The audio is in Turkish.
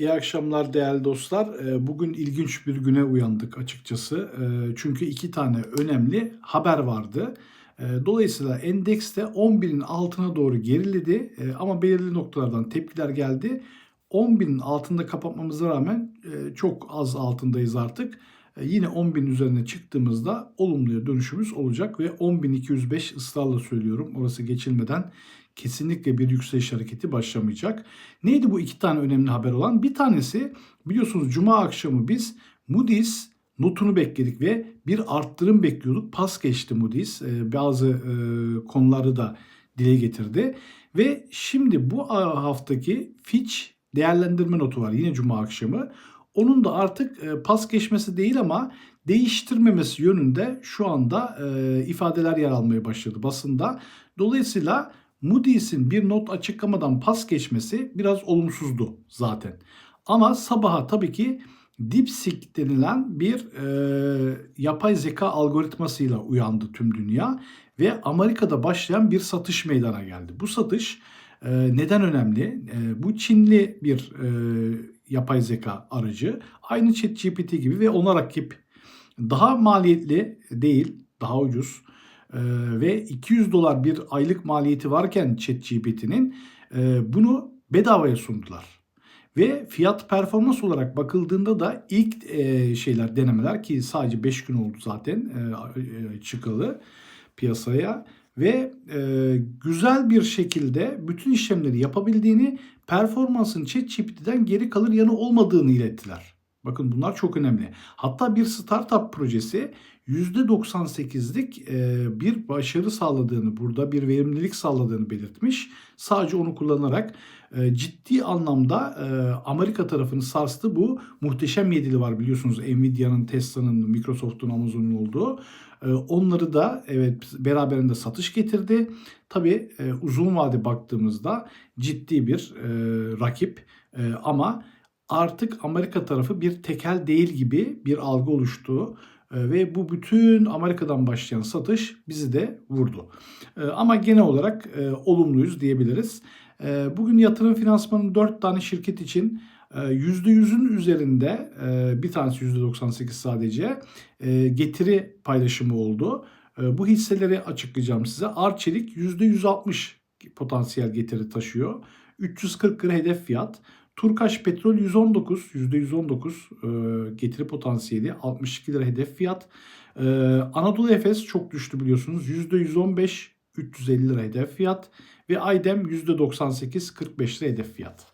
İyi akşamlar değerli dostlar. Ee, Bugün ilginç bir güne uyandık açıkçası. Ee, Çünkü iki tane önemli haber vardı. Ee, Dolayısıyla endekste 11'in altına doğru geriledi ama belirli noktalardan tepkiler geldi. 11'in altında kapatmamıza rağmen e, çok az altındayız artık. E, Yine 10.000 üzerine çıktığımızda olumluya dönüşümüz olacak ve 10.205 ısrarla söylüyorum. Orası geçilmeden kesinlikle bir yükseliş hareketi başlamayacak. Neydi bu iki tane önemli haber olan? Bir tanesi biliyorsunuz cuma akşamı biz Moody's notunu bekledik ve bir arttırım bekliyorduk. Pas geçti Moody's. Ee, bazı e, konuları da dile getirdi. Ve şimdi bu haftaki Fitch değerlendirme notu var yine cuma akşamı. Onun da artık e, pas geçmesi değil ama değiştirmemesi yönünde şu anda e, ifadeler yer almaya başladı basında. Dolayısıyla Moody's'in bir not açıklamadan pas geçmesi biraz olumsuzdu zaten. Ama sabaha tabii ki DeepSeek denilen bir e, yapay zeka algoritmasıyla uyandı tüm dünya ve Amerika'da başlayan bir satış meydana geldi. Bu satış neden önemli? E, bu Çinli bir e, yapay zeka aracı. Aynı ChatGPT gibi ve ona rakip. Daha maliyetli değil, daha ucuz. Ee, ve 200 dolar bir aylık maliyeti varken ChatGPT'nin e, bunu bedavaya sundular. Ve fiyat performans olarak bakıldığında da ilk e, şeyler denemeler ki sadece 5 gün oldu zaten e, e, çıkalı piyasaya ve e, güzel bir şekilde bütün işlemleri yapabildiğini performansın ChatGPT'den geri kalır yanı olmadığını ilettiler. Bakın bunlar çok önemli. Hatta bir startup projesi %98'lik e, bir başarı sağladığını, burada bir verimlilik sağladığını belirtmiş. Sadece onu kullanarak e, ciddi anlamda e, Amerika tarafını sarstı. Bu muhteşem yedili var biliyorsunuz Nvidia'nın, Tesla'nın, Microsoft'un, Amazon'un olduğu. Onları da evet beraberinde satış getirdi. Tabii uzun vade baktığımızda ciddi bir rakip ama artık Amerika tarafı bir tekel değil gibi bir algı oluştu. Ve bu bütün Amerika'dan başlayan satış bizi de vurdu. Ama genel olarak olumluyuz diyebiliriz. Bugün yatırım finansmanı 4 tane şirket için %100'ün üzerinde bir tanesi %98 sadece getiri paylaşımı oldu. Bu hisseleri açıklayacağım size. Arçelik %160 potansiyel getiri taşıyor. 340 lira hedef fiyat. Turkaş Petrol 119, %119 e, getiri potansiyeli, 62 lira hedef fiyat. E, Anadolu Efes çok düştü biliyorsunuz. %115, 350 lira hedef fiyat. Ve Aydem %98, 45 lira hedef fiyat.